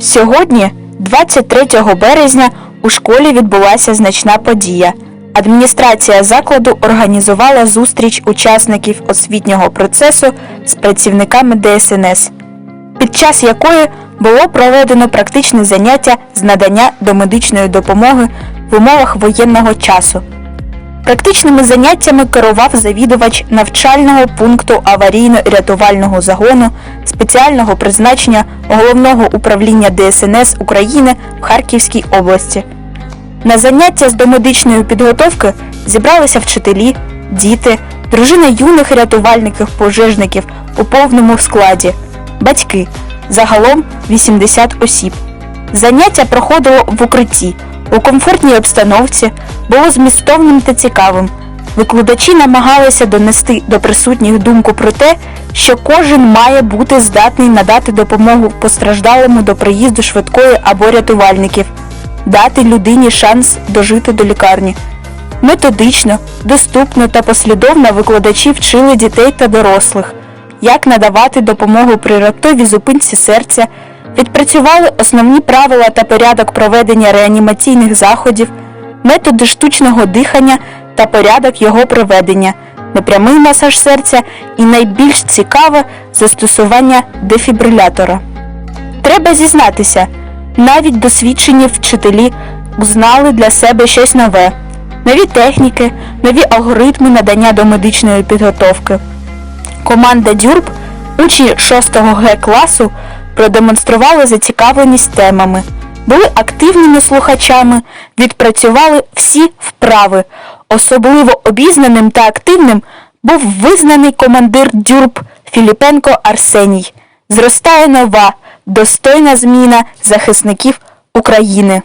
Сьогодні, 23 березня, у школі відбулася значна подія. Адміністрація закладу організувала зустріч учасників освітнього процесу з працівниками ДСНС, під час якої було проведено практичне заняття з надання домедичної допомоги в умовах воєнного часу. Практичними заняттями керував завідувач навчального пункту аварійно-рятувального загону спеціального призначення Головного управління ДСНС України в Харківській області. На заняття з домедичної підготовки зібралися вчителі, діти, дружина юних рятувальників пожежників у повному складі, батьки, загалом 80 осіб. Заняття проходило в укритті, у комфортній обстановці, було змістовним та цікавим. Викладачі намагалися донести до присутніх думку про те, що кожен має бути здатний надати допомогу постраждалому до приїзду швидкої або рятувальників, дати людині шанс дожити до лікарні. Методично, доступно та послідовно викладачі вчили дітей та дорослих, як надавати допомогу при раптовій зупинці серця, відпрацювали основні правила та порядок проведення реанімаційних заходів, методи штучного дихання та порядок його проведення, непрямий масаж серця і найбільш цікаве застосування дефібрилятора. Треба зізнатися, навіть досвідчені вчителі узнали для себе щось нове, нові техніки, нові алгоритми надання домедичної підготовки. Команда Дюрб, учні 6 Г класу, продемонстрували зацікавленість темами, були активними слухачами, відпрацювали всі вправи. Особливо обізнаним та активним був визнаний командир Дюрб Філіпенко Арсеній. Зростає нова, достойна зміна захисників України.